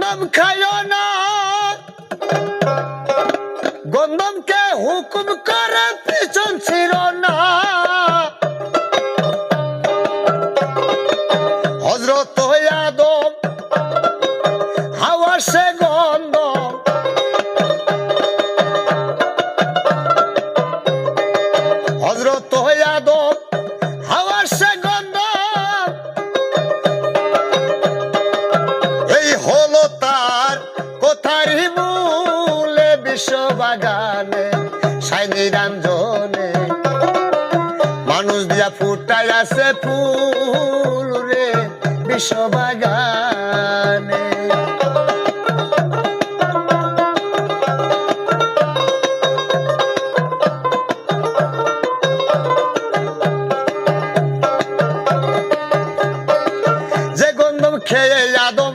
গন্ধম খাইও না। গন্ধমকে হুকুম করে পিছন ছিল না। হজরত আদম হাওয়ার সে মূলে বিশ্ববাগানে সাইনি রাঞ্জনে মানুষ দিয়া ফুটাই আছে ফুল রে বিশ্ববাগানে। যে গন্ধম খেয়ে আদম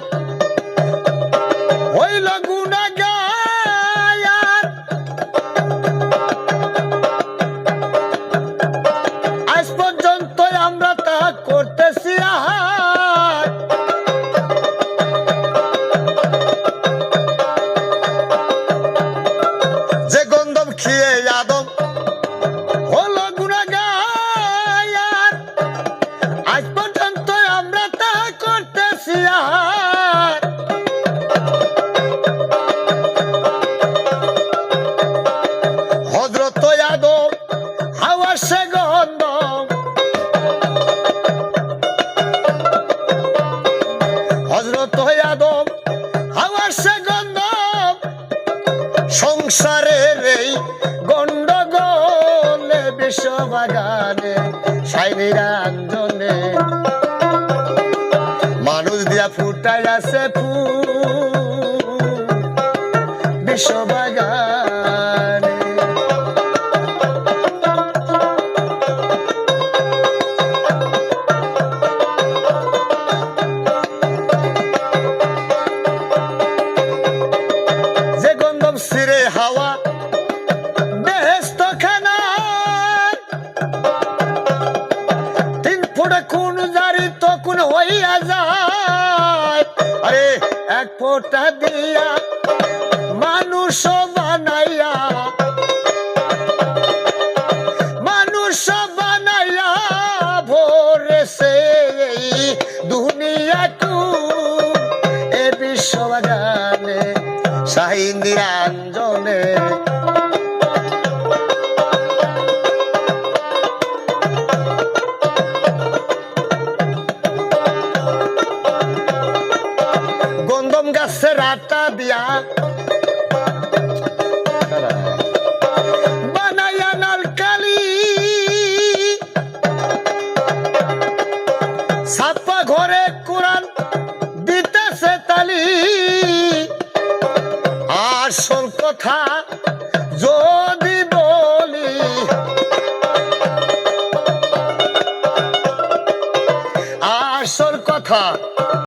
বিশ্ববাগানে সাইনি রাঞ্জনে মানুষ দিয়া ফুটাই আছে ফুল। বিশ্ববাগানে ফুটে কোন জারি হইয়া যায়। আরে, এক ফোটা দিয়া মানুষ বানাইয়া মানুষ বানাইয়া ভোরে সে দুনিয়া আটা দিয়া বানাইয়া নালকালি ছাপ্পা ঘরে কোরআন দিতেছে তালি আসল কথা যদি বলি আসল কথা